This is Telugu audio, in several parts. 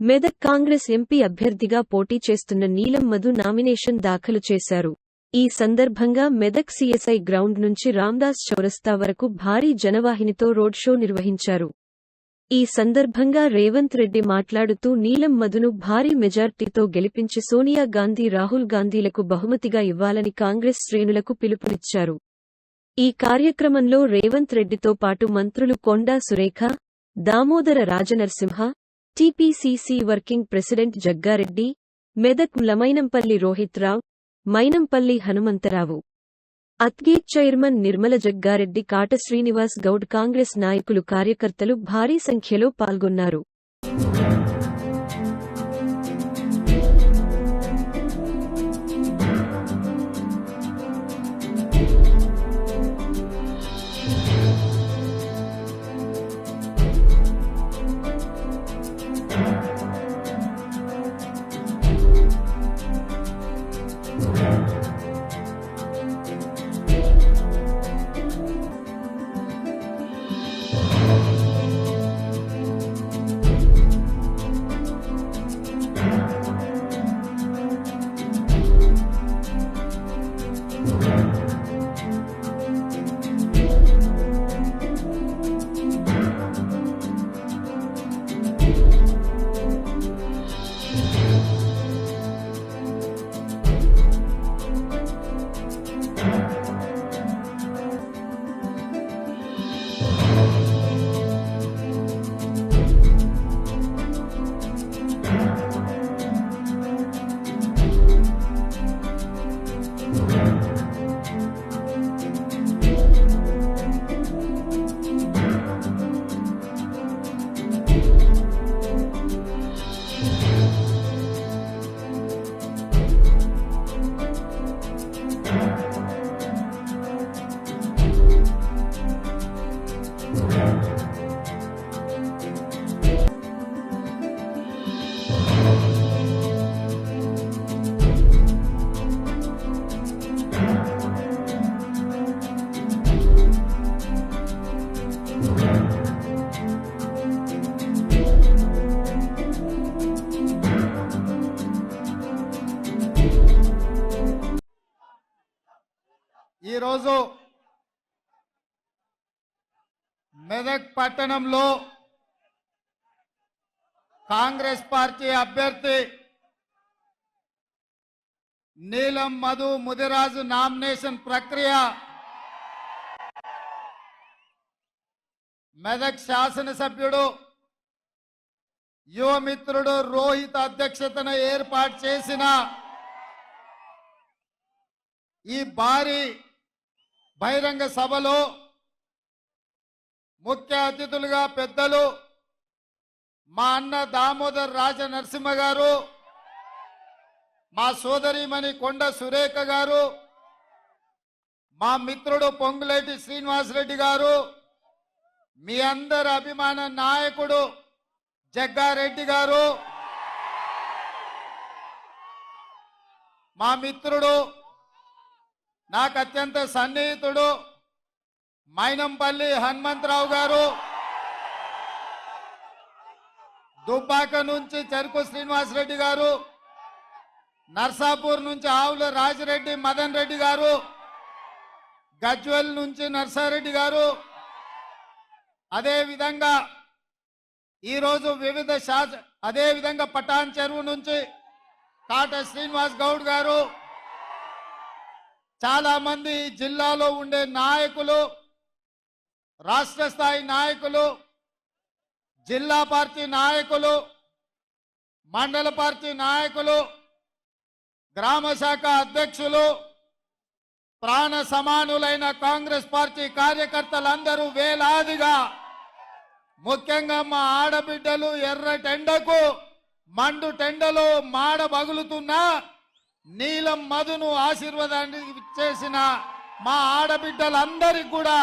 మెదక్ కాంగ్రెస్ ఎంపీ అభ్యర్థిగా పోటీ చేస్తున్న నీలం మధు నామినేషన్ దాఖలు చేశారు. ఈ సందర్భంగా మెదక్ సిఎస్ఐ గ్రౌండ్ నుంచి రామ్దాస్ చౌరస్తా వరకు భారీ జనవాహినితో రోడ్ షో నిర్వహించారు. ఈ సందర్భంగా రేవంత్ రెడ్డి మాట్లాడుతూ నీలం మధును భారీ మెజార్టీతో గెలిపించి సోనియా గాంధీ రాహుల్ గాంధీలకు బహుమతిగా ఇవ్వాలని కాంగ్రెస్ శ్రేణులకు పిలుపునిచ్చారు. ఈ కార్యక్రమంలో రేవంత్ రెడ్డితో పాటు మంత్రులు Konda Surekha Damodara Rajanarasimha TPCC working president Jaggareddy Medak లమైనంపల్లి Rohit Rao Mynampally Hanumantharao. అత్గేట్ చైర్మన్ నిర్మల జగ్గారెడ్డి కాట శ్రీనివాస్ గౌడ్ కాంగ్రెస్ నాయకులు కార్యకర్తలు భారీ సంఖ్యలో పాల్గొన్నారు. పట్టణంలో కాంగ్రెస్ పార్టీ అభ్యర్థి నీలం మధు ముదిరాజు నామినేషన్ ప్రక్రియ మెదక్ శాసనసభ్యుడు యువమిత్రుడు రోహిత్ అధ్యక్షతన ఏర్పాటు చేసిన ఈ భారీ బహిరంగ సభలో ముఖ్య అతిథులుగా పెద్దలు మా అన్న దామోదర్ రాజ నరసింహ గారు మా సోదరిమణి కొండ సురేఖ గారు మా మిత్రుడు పొంగులేటి శ్రీనివాసరెడ్డి గారు మీ అందరి అభిమాన నాయకుడు జగ్గారెడ్డి గారు మా మిత్రుడు నాకు అత్యంత సన్నిహితుడు మైనంపల్లి హనుమంతరావు గారు దుబ్బాక నుంచి చెరుకు శ్రీనివాసరెడ్డి గారు నర్సాపూర్ నుంచి ఆవుల రాజిరెడ్డి మదన్ రెడ్డి గారు గజ్వెల్ నుంచి నర్సారెడ్డి గారు. అదేవిధంగా ఈరోజు వివిధ శాస అదేవిధంగా పటాన్ చెరువు నుంచి కాట శ్రీనివాస్ గౌడ్ గారు. చాలామంది ఈ జిల్లాలో ఉండే నాయకులు రాష్ట్ర స్థాయి నాయకులు జిల్లా పార్టీ నాయకులు మండల పార్టీ నాయకులు గ్రామ శాఖ అధ్యక్షులు ప్రాణ సమానులైన కాంగ్రెస్ పార్టీ కార్యకర్తలందరూ వేలాదిగా ముఖ్యంగా మా ఆడబిడ్డలు ఎర్ర టెండకు మండు టెండలో మాడ బగులుతున్నా నీలం మధును ఆశీర్వాదాన్ని ఇచ్చేసిన మా ఆడబిడ్డలందరికీ కూడా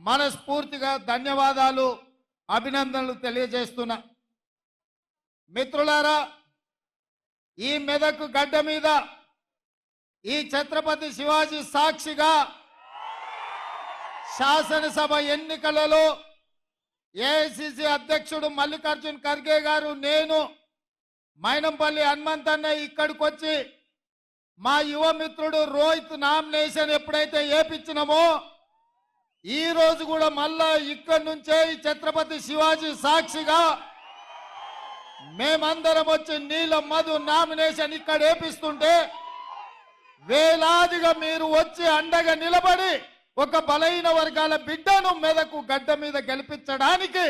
మనస్ఫూర్తిగా ధన్యవాదాలు అభినందనలు తెలియజేస్తున్నా. మిత్రులారా ఈ మెదక్ గడ్డ మీద ఈ ఛత్రపతి శివాజీ సాక్షిగా శాసనసభ ఎన్నికలలో ఏఐసిసి అధ్యక్షుడు మల్లికార్జున్ ఖర్గే గారు నేను మైనంపల్లి హనుమంతన్న ఇక్కడికి వచ్చి మా యువ మిత్రుడు రోహిత్ నామినేషన్ ఎప్పుడైతే ఏపించినామో ఈ రోజు కూడా మళ్ళా ఇక్కడి నుంచే ఈ ఛత్రపతి శివాజీ సాక్షిగా మేమందరం వచ్చి నీల మధు నామినేషన్ ఇక్కడ ఏపిస్తుంటే వేలాదిగా మీరు వచ్చి అండగా నిలబడి ఒక బలహీన వర్గాల బిడ్డను మెదకు గడ్డ మీద గెలిపించడానికి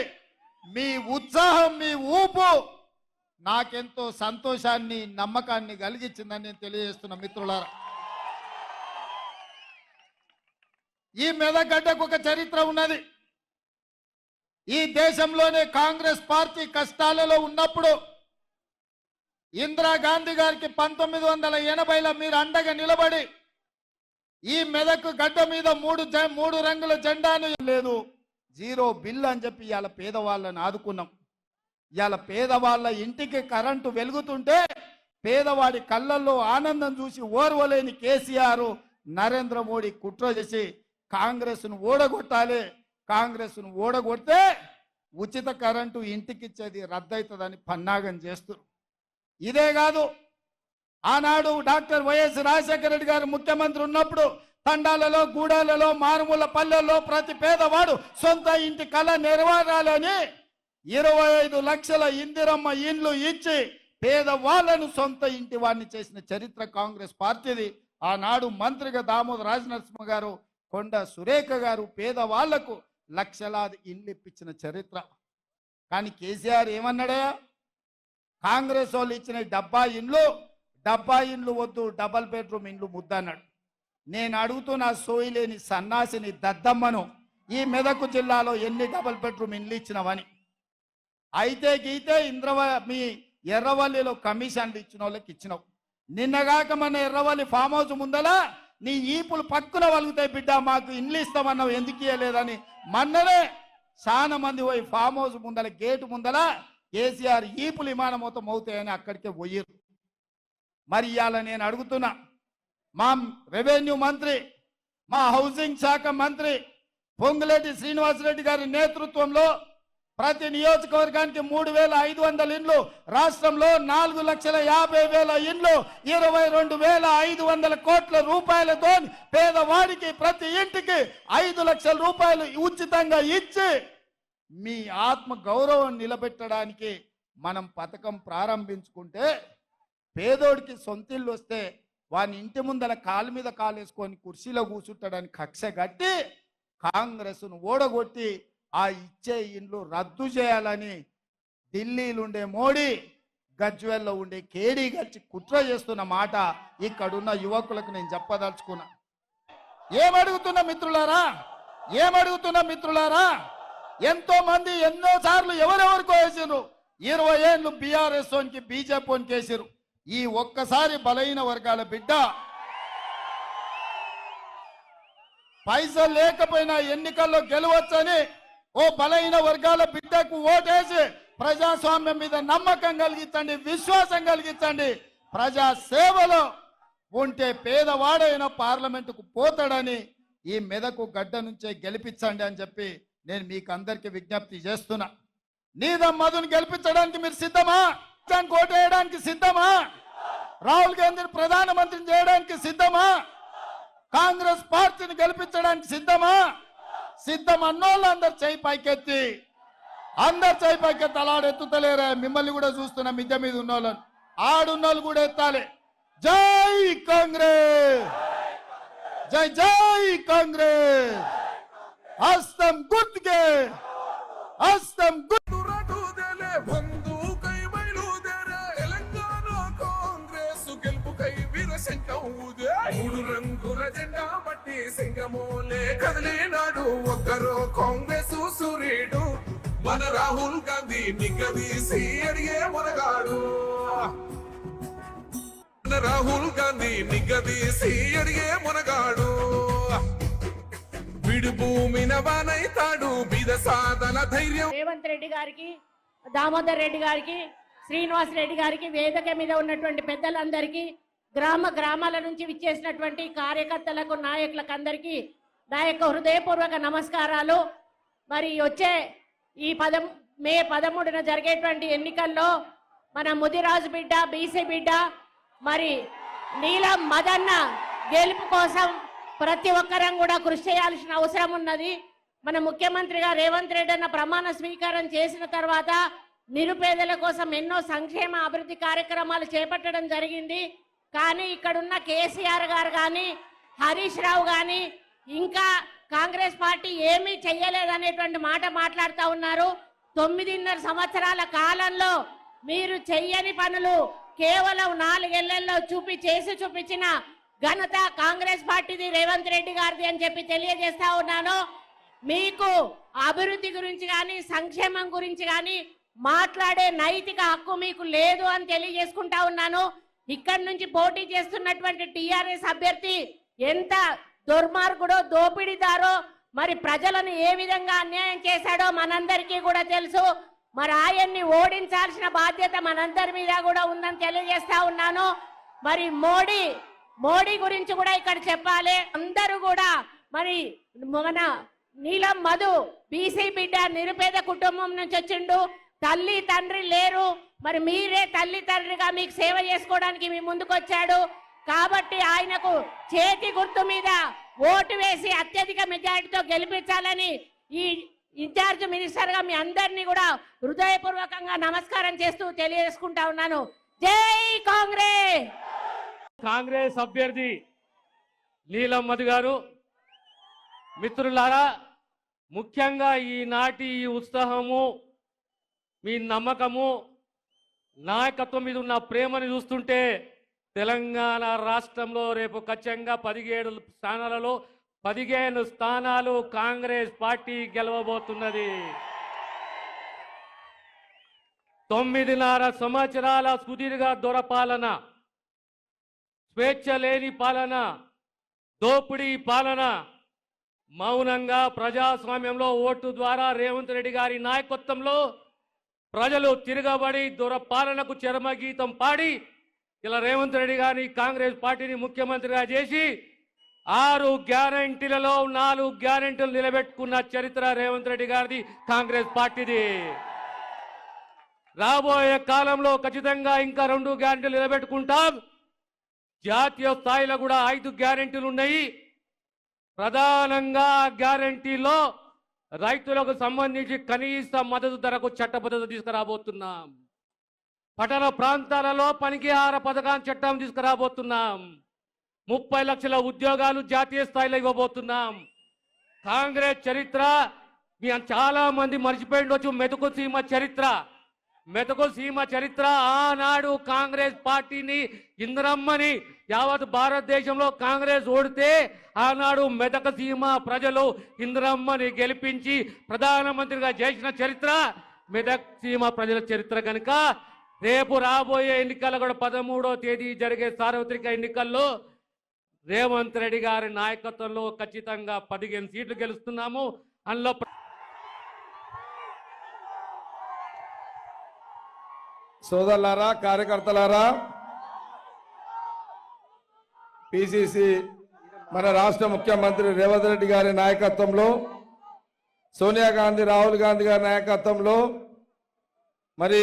మీ ఉత్సాహం మీ ఊపు నాకెంతో సంతోషాన్ని నమ్మకాన్ని కలిగించిందని నేను తెలియజేస్తున్న మిత్రులారా. ఈ మెదగడ్డకు ఒక చరిత్ర ఉన్నది. ఈ దేశంలోనే కాంగ్రెస్ పార్టీ కష్టాలలో ఉన్నప్పుడు ఇందిరాగాంధీ గారికి పంతొమ్మిది వందల ఎనభైలో మీరు అండగా నిలబడి ఈ మెదకు గడ్డ మీద మూడు జ- మూడు రంగుల జెండాను లేదు జీరో బిల్ అని చెప్పి ఇవాళ పేదవాళ్ళని ఆదుకున్నాం. ఇవాళ పేదవాళ్ళ ఇంటికి కరెంటు వెలుగుతుంటే పేదవాడి కళ్ళల్లో ఆనందం చూసి ఓర్వలేని కేసీఆర్ నరేంద్ర మోడీ కుట్ర చేసి కాంగ్రెస్ను ఓడగొట్టాలి కాంగ్రెస్ను ఓడగొడితే ఉచిత కరెంటు ఇంటికిచ్చేది రద్దవుతుందని పన్నాగం చేస్తారు ఇదే కాదు ఆనాడు డాక్టర్ వైఎస్ రాజశేఖర రెడ్డి గారు ముఖ్యమంత్రి ఉన్నప్పుడు తండాలలో గూడాలలో మారుమూల పల్లెల్లో ప్రతి పేదవాడు సొంత ఇంటి కళ నెరవేరాలని ఇరవై ఐదు లక్షల ఇందిరమ్మ ఇండ్లు ఇచ్చి పేదవాళ్ళను సొంత ఇంటి వాడిని చేసిన చరిత్ర కాంగ్రెస్ పార్టీది. ఆనాడు మంత్రిగా దామోదర రాజనరసింహ గారు కొండ సురేఖ గారు పేదవాళ్ళకు లక్షలాది ఇల్లు ఇప్పించిన చరిత్ర. కానీ కేసీఆర్ ఏమన్నాడా? కాంగ్రెస్ వాళ్ళు ఇచ్చిన డబ్బా ఇండ్లు డబ్బా ఇండ్లు వద్దు డబల్ బెడ్రూమ్ ఇండ్లు ముద్దన్నాడు. నేను అడుగుతున్న సోయిలేని సన్నాసిని దద్దమ్మను ఈ మెదకు జిల్లాలో ఎన్ని డబల్ బెడ్రూమ్ ఇండ్లు ఇచ్చినవని. అయితే గీతే ఇంద్రవ మీ ఎర్రవల్లిలో కమిషన్లు ఇచ్చిన వాళ్ళకి ఇచ్చినావు. నిన్నగాక మన ఎర్రవల్లి ఫామ్ హౌస్ ముందల నీ ఈపులు పక్కున వలుగుతాయి బిడ్డ మాకు ఇండ్లు ఇస్తామన్నావు ఎందుకు ఇయ్యలేదని. మొన్ననే చాలా మంది పోయి ఫామ్ హౌస్ ముందల గేటు ముందల కేసీఆర్ ఈపులు విమానం మొత్తం అవుతాయని అక్కడికే పోయారు మరి ఇవాళ నేను అడుగుతున్నా మా రెవెన్యూ మంత్రి మా హౌసింగ్ శాఖ మంత్రి పొంగులేటి శ్రీనివాసరెడ్డి గారి నేతృత్వంలో ప్రతి నియోజకవర్గానికి మూడు వేల ఐదు వందల ఇండ్లు రాష్ట్రంలో నాలుగు లక్షల యాభై వేల ఇండ్లు ఇరవై రెండు వేల ఐదు వందల కోట్ల రూపాయలతో పేదవాడికి ప్రతి ఇంటికి ఐదు లక్షల రూపాయలు ఉచితంగా ఇచ్చి మీ ఆత్మ గౌరవం నిలబెట్టడానికి మనం పథకం ప్రారంభించుకుంటే పేదోడికి సొంతిల్లు వస్తే వాని ఇంటి ముందర కాలు మీద కాలు వేసుకొని కుర్చీలో కూర్చుంటాడని కక్ష కట్టి కాంగ్రెస్ను ఓడగొట్టి ఆ ఇచ్చే ఇండ్లు రద్దు చేయాలని ఢిల్లీలో ఉండే మోడీ గజ్వెల్లో ఉండే కేడీ గచ్చి కుట్ర చేస్తున్న మాట ఇక్కడున్న యువకులకు నేను చెప్పదలుచుకున్నా. ఏమడుగుతున్న మిత్రులారా? ఏమడుగుతున్న మిత్రులారా? ఎంతో మంది ఎన్నో సార్లు ఎవరెవరికో వేసారు ఇరవై ఏళ్ళు బీఆర్ఎస్ ఓన్కి బీజేపీ వేసారు ఈ ఒక్కసారి బలహీన వర్గాల బిడ్డ పైసలు లేకపోయినా ఎన్నికల్లో గెలవచ్చని ఓ బలహీన వర్గాల బిడ్డకు ఓటేసి ప్రజాస్వామ్యం మీద నమ్మకం కలిగించండి విశ్వాసం కలిగించండి. ప్రజా సేవలో ఉంటే పేదవాడైన పార్లమెంటుకు పోతాడని ఈ మెదకు గడ్డ నుంచే గెలిపించండి అని చెప్పి నేను మీకు అందరికి విజ్ఞప్తి చేస్తున్నా. నీదం మధుని గెలిపించడానికి మీరు సిద్ధమా? దానికి ఓటేయడానికి సిద్ధమా? రాహుల్ గాంధీని ప్రధానమంత్రిని చేయడానికి సిద్ధమా? కాంగ్రెస్ పార్టీని గెలిపించడానికి సిద్ధమా? సిద్ధం అన్నోళ్ళు అందరు చేయి పైకెత్తి. అందరు చేయి పైకెత్తి అలాడెత్తుతలేరే మిమ్మల్ని కూడా చూస్తున్న మిద్దె మీద ఉన్నోళ్ళని. ఆడున్నోళ్ళు కూడా ఎత్తాలి. జై కాంగ్రెస్! జై జై కాంగ్రెస్! హస్తం గుర్తుకే! హస్తం గుర్తు తెలంగాణ కాంగ్రెస్ గెలుపుకై వీరశంఖం ఊదే. మూడు రంగుల జెండా పార్టీ సింగమోలే కదిలినాడు. ఒక్కరో కాంగ్రెస్ సూర్యుడు మన రాహుల్ గాంధీ నిగ్గదీసి అడిగే మునగాడు. మన రాహుల్ గాంధీ నిగ్గదీసి అడిగే మునగాడు. విడు భూమిన వానైతాడు. బీద సాధన ధైర్యం. రేవంత్ రెడ్డి గారికి దామోదర్ రెడ్డి గారికి శ్రీనివాస్ రెడ్డి గారికి వేదిక మీద ఉన్నటువంటి పెద్దలందరికీ గ్రామ గ్రామాల నుంచి విచ్చేసినటువంటి కార్యకర్తలకు నాయకులకు అందరికీ నా యొక్క హృదయపూర్వక నమస్కారాలు. మరి వచ్చే ఈ పదం మే పదమూడున జరిగేటువంటి ఎన్నికల్లో మన ముదిరాజు బిడ్డ బీసీ బిడ్డ మరి నీలం మదన్న గెలుపు కోసం ప్రతి ఒక్కరం కూడా కృషి చేయాల్సిన అవసరం ఉన్నది. మన ముఖ్యమంత్రిగా రేవంత్ రెడ్డి అన్న ప్రమాణ స్వీకారం చేసిన తర్వాత నిరుపేదల కోసం ఎన్నో సంక్షేమ అభివృద్ధి కార్యక్రమాలు చేపట్టడం జరిగింది. కానీ ఇక్కడున్న కేసీఆర్ గారు కానీ హరీష్ రావు కానీ ఇంకా కాంగ్రెస్ పార్టీ ఏమీ చెయ్యలేదనేటువంటి మాట మాట్లాడుతూ ఉన్నారు. తొమ్మిదిన్నర సంవత్సరాల కాలంలో మీరు చెయ్యని పనులు కేవలం నాలుగేళ్ళలో చూపి చేసి చూపించిన ఘనత కాంగ్రెస్ పార్టీది రేవంత్ రెడ్డి గారిది అని చెప్పి తెలియజేస్తా ఉన్నాను. మీకు అభివృద్ధి గురించి కానీ సంక్షేమం గురించి కానీ మాట్లాడే నైతిక హక్కు మీకు లేదు అని తెలియజేసుకుంటా ఉన్నాను. ఇక్కడి నుంచి పోటీ చేస్తున్నటువంటి టిఆర్ఎస్ అభ్యర్థి ఎంత దుర్మార్గుడో దోపిడీదారో మరి ప్రజలను ఏ విధంగా అన్యాయం చేశాడో మనందరికీ కూడా తెలుసు. మరి ఆయన్ని ఓడించాల్సిన బాధ్యత మనందరి మీద కూడా ఉందని తెలియజేస్తా ఉన్నాను. మరి మోడీ మోడీ గురించి కూడా ఇక్కడ చెప్పాలి. అందరూ కూడా మరి మన నీలం మధు బీసీ బిడ్డ నిరుపేద కుటుంబం నుంచి వచ్చిండు. తల్లి తండ్రి లేరు. మరి మీరే తల్లి తండ్రిగా మీకు సేవ చేసుకోవడానికి మీ ముందుకు వచ్చాడు కాబట్టి ఆయనకు చేతి గుర్తు మీద ఓటు వేసి అత్యధిక మెజారిటీతో గెలిపించాలని ఈ ఇన్ఛార్జ్ మినిస్టర్గా మీ అందరినీ కూడా హృదయపూర్వకంగా నమస్కారం చేస్తూ తెలియజేసుకుంటా ఉన్నాను. జై కాంగ్రెస్! కాంగ్రెస్ అభ్యర్థి నీలమ్మది గారు. మిత్రులారా ముఖ్యంగా ఈనాటి ఈ ఉత్సాహము మీ నమ్మకము నాయకత్వం మీద ఉన్న ప్రేమని చూస్తుంటే తెలంగాణ రాష్ట్రంలో రేపు ఖచ్చితంగా పదిహేడు స్థానాలలో పదిహేను స్థానాలు కాంగ్రెస్ పార్టీ గెలవబోతున్నది. తొమ్మిదిన్నర సంవత్సరాల సుదీర్ఘ దొరపాలన స్వేచ్ఛ లేని పాలన దోపిడీ పాలన మౌనంగా ప్రజాస్వామ్యంలో ఓటు ద్వారా రేవంత్ రెడ్డి గారి నాయకత్వంలో ప్రజలు తిరగబడి దురపాలనకు చరమగీతం పాడి ఇలా రేవంత్ రెడ్డి గారిని కాంగ్రెస్ పార్టీని ముఖ్యమంత్రిగా చేసి ఆరు గ్యారంటీలలో నాలుగు గ్యారంటీలు నిలబెట్టుకున్న చరిత్ర రేవంత్ రెడ్డి గారిది కాంగ్రెస్ పార్టీది. రాబోయే కాలంలో ఖచ్చితంగా ఇంకా రెండు గ్యారంటీలు నిలబెట్టుకుంటాం. జాతీయ స్థాయిలో కూడా ఐదు గ్యారంటీలు ఉన్నాయి. ప్రధానంగా గ్యారంటీలో రైతులకు సంబంధించి కనీస మద్దతు ధరకు చట్టబద్ధత తీసుకురాబోతున్నాం. పట్టణ ప్రాంతాలలో పనికిహార పథకాన్ని చట్టం తీసుకురాబోతున్నాం. ముప్పై లక్షల ఉద్యోగాలు జాతీయ స్థాయిలో ఇవ్వబోతున్నాం. కాంగ్రెస్ చరిత్ర మీ చాలా మంది మర్చిపోయిండొచ్చు మెతుకు సీమ చరిత్ర. మెతకు సీమ చరిత్ర ఆనాడు కాంగ్రెస్ పార్టీని ఇంద్రమ్మని యావత్ భారతదేశంలో కాంగ్రెస్ ఓడితే ఆనాడు మెదక సీమ ప్రజలు ఇంద్రమ్మని గెలిపించి ప్రధానమంత్రిగా చేసిన చరిత్ర మెదక్ సీమ ప్రజల చరిత్ర కనుక రేపు రాబోయే ఎన్నికలు కూడా పదమూడో తేదీ జరిగే సార్వత్రిక ఎన్నికల్లో రేవంత్ రెడ్డి గారి నాయకత్వంలో ఖచ్చితంగా పదిహేను సీట్లు గెలుస్తున్నాము. అందులో సోదరులారా కార్యకర్తలారా పిసిసి మన రాష్ట్ర ముఖ్యమంత్రి రేవంత్ రెడ్డి గారి నాయకత్వంలో సోనియా గాంధీ రాహుల్ గాంధీ గారి నాయకత్వంలో మరి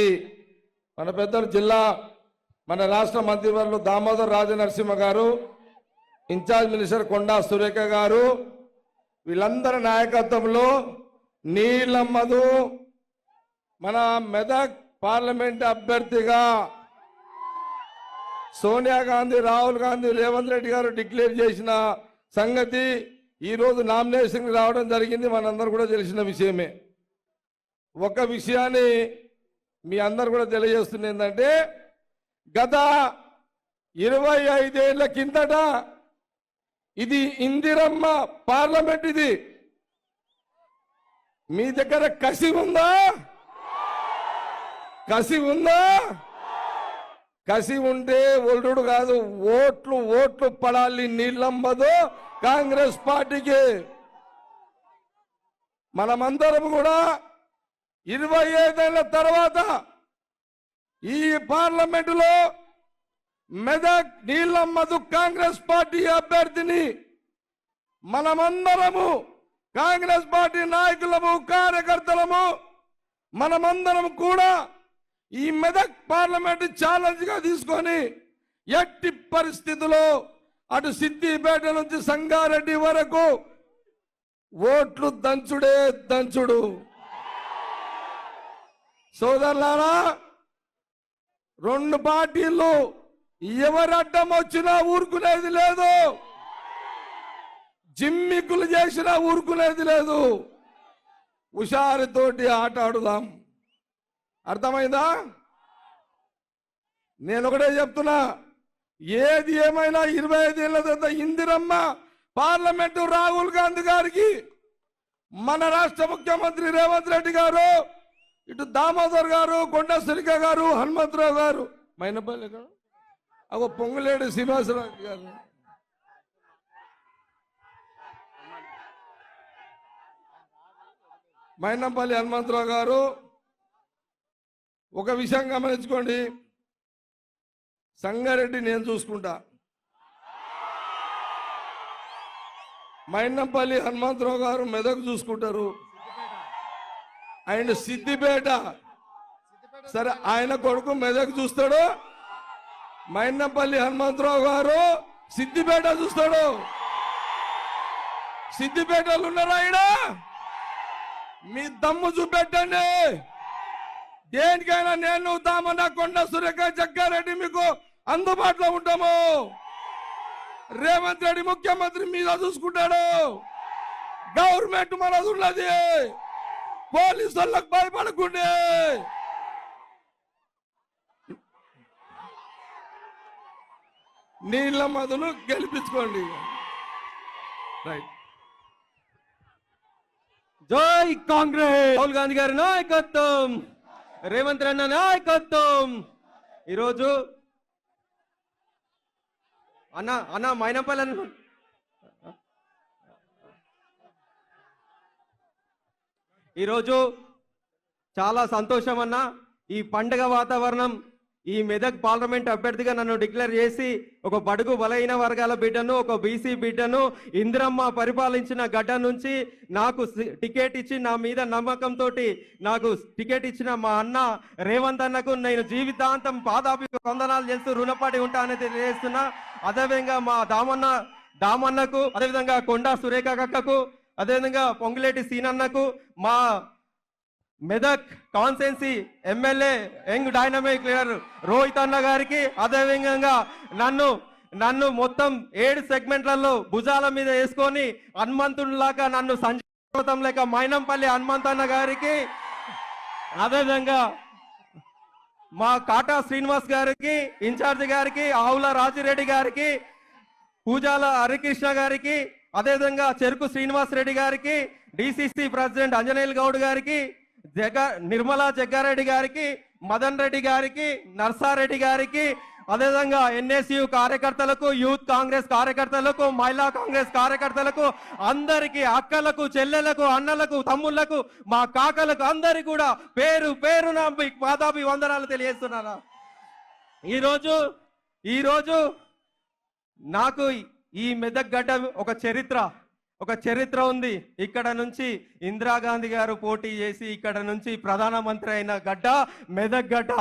మన పెద్దలు జిల్లా మన రాష్ట్ర మంత్రివర్లు దామోదర్ రాజనరసింహ గారు ఇన్ఛార్జ్ మినిస్టర్ కొండా సురేఖ గారు వీళ్ళందరి నాయకత్వంలో నీలమ్మదు మన మెదక్ పార్లమెంట్ అభ్యర్థిగా సోనియా గాంధీ రాహుల్ గాంధీ రేవంత్ రెడ్డి గారు డిక్లేర్ చేసిన సంగతి ఈరోజు నామినేషన్ రావడం జరిగింది. మనందరూ కూడా తెలిసిన విషయమే. ఒక విషయాన్ని మీ అందరు కూడా తెలియజేస్తుంది ఏంటంటే గత ఇరవై ఐదేళ్ళ కిందట ఇది ఇందిరమ్మ పార్లమెంట్ ఇది. మీ దగ్గర కసి ఉందా? కసి ఉందా? కసి ఉంటే ఒల్లుడు కాదు ఓట్లు ఓట్లు పడాలి నీళ్ళమ్మదు కాంగ్రెస్ పార్టీకి. మనమందరం కూడా ఇరవై ఐదేళ్ళ తర్వాత ఈ పార్లమెంటులో మెదక్ నీళ్ళమ్మదు కాంగ్రెస్ పార్టీ అభ్యర్థిని మనమందరము కాంగ్రెస్ పార్టీ నాయకులము కార్యకర్తలము మనమందరం కూడా ఈ మెదక్ పార్లమెంట్ ఛాలెంజ్గా తీసుకొని ఎట్టి పరిస్థితుల్లో అటు సిద్దిపేట నుంచి సంగారెడ్డి వరకు ఓట్లు దంచుడే దంచుడు. సోదరులారా రెండు పార్టీలు ఎవరు అడ్డం వచ్చినా ఊరుకునేది లేదు. జిమ్మికులు చేసినా ఊరుకునేది లేదు. హుషారుతోటి ఆట ఆడుదాం. అర్థమైందా? నేను ఒకటే చెప్తున్నా. ఏది ఏమైనా ఇరవై ఐదేళ్ళ తర్వాత ఇందిరమ్మ పార్లమెంటు రాహుల్ గాంధీ గారికి మన రాష్ట్ర ముఖ్యమంత్రి రేవంత్ రెడ్డి గారు ఇటు దామోదర్ గారు కొండ సురిక గారు హనుమంతరావు గారు. మైనపల్లి గారు అవ పొంగులేడు శ్రీనివాసరావు గారు. మైనంపల్లి హనుమంతరావు గారు. ఒక విషయం గమనించుకోండి సంగారెడ్డి నేను చూసుకుంటా. మైనంపల్లి హనుమంతరావు గారు మెదక్ చూసుకుంటారు. ఆయన సిద్దిపేట. సరే ఆయన కొడుకు మెదక్ చూస్తాడు. మైనంపల్లి హనుమంతరావు గారు సిద్దిపేట చూస్తాడు. సిద్దిపేటలు ఉన్నారా ఆయన మీ దమ్ము చూపెట్టండి. దేనికైనా నేను దామన్న కొండ సురేఖ జగ్గారెడ్డి మీకు అందుబాటులో ఉంటాము. రేవంత్ రెడ్డి ముఖ్యమంత్రి మీద చూసుకుంటాడు. గవర్నమెంట్ మనది ఉన్నది. పోలీసు వాళ్ళకు భయపడకుండే. నీళ్ళ మధులు గెలిపించుకోండి. రైట్ జై కాంగ్రెస్! రాహుల్ గాంధీ గారి నాయకత్వం! రేవంత్ రెడ్డి నాయకత్వం. ఈరోజు అన్న అన్న మైనంపల్లి అన్న. ఈరోజు చాలా సంతోషం అన్న. ఈ పండగ వాతావరణం ఈ మెదక్ పార్లమెంట్ అభ్యర్థిగా నన్ను డిక్లేర్ చేసి ఒక బడుగు బలహీన వర్గాల బిడ్డను ఒక బీసీ బిడ్డను ఇందిరమ్మ పరిపాలించిన గడ్డ నుంచి నాకు సి- టికెట్ ఇచ్చి నా మీద నమ్మకంతో నాకు టికెట్ ఇచ్చిన మా అన్న రేవంత్ అన్నకు నేను జీవితాంతం పాదాపి వందనాలు చేస్తూ రుణపడి ఉంటానని తెలియజేస్తున్నా. అదేవిధంగా మా దామన్న దామన్నకు అదేవిధంగా కొండా సురేఖ కక్కకు అదేవిధంగా పొంగులేటి సీనన్నకు మా Medak constituency MLA young dynamic leader Rohit అన్న గారికి అదేవిధంగా నన్ను నన్ను మొత్తం ఏడు సెగ్మెంట్లలో భుజాల మీద వేసుకొని హనుమంతుడిలాగా నన్ను సంజీతం లేక మైనంపల్లి హనుమంత్ అన్న గారికి అదేవిధంగా మా కాటా శ్రీనివాస్ గారికి ఇన్ఛార్జి గారికి ఆవుల రాజిరెడ్డి గారికి పూజాల హరికృష్ణ గారికి అదేవిధంగా చెరుకు శ్రీనివాస్ రెడ్డి గారికి డిసిసి ప్రెసిడెంట్ అంజనేయులు గౌడ్ గారికి జగ నిర్మలా జగ్గారెడ్డి గారికి మదన్ రెడ్డి గారికి నర్సారెడ్డి గారికి అదేవిధంగా ఎన్ఎస్యు కార్యకర్తలకు యూత్ కాంగ్రెస్ కార్యకర్తలకు మహిళా కాంగ్రెస్ కార్యకర్తలకు అందరికీ అక్కలకు చెల్లెలకు అన్నలకు తమ్ముళ్ళకు మా కాకలకు అందరికి కూడా పేరు పేరున మీ పాదాభి వందనాలు తెలియజేస్తున్నారా ఈరోజు ఈరోజు నాకు ఈ మెదక్ గడ్డ ఒక చరిత్ర. ఒక చరిత్ర ఉంది. ఇక్కడ నుంచి ఇందిరాగాంధీ గారు పోటీ చేసి ఇక్కడ నుంచి ప్రధానమంత్రి అయిన గడ్డ మెదక్ గడ్డ.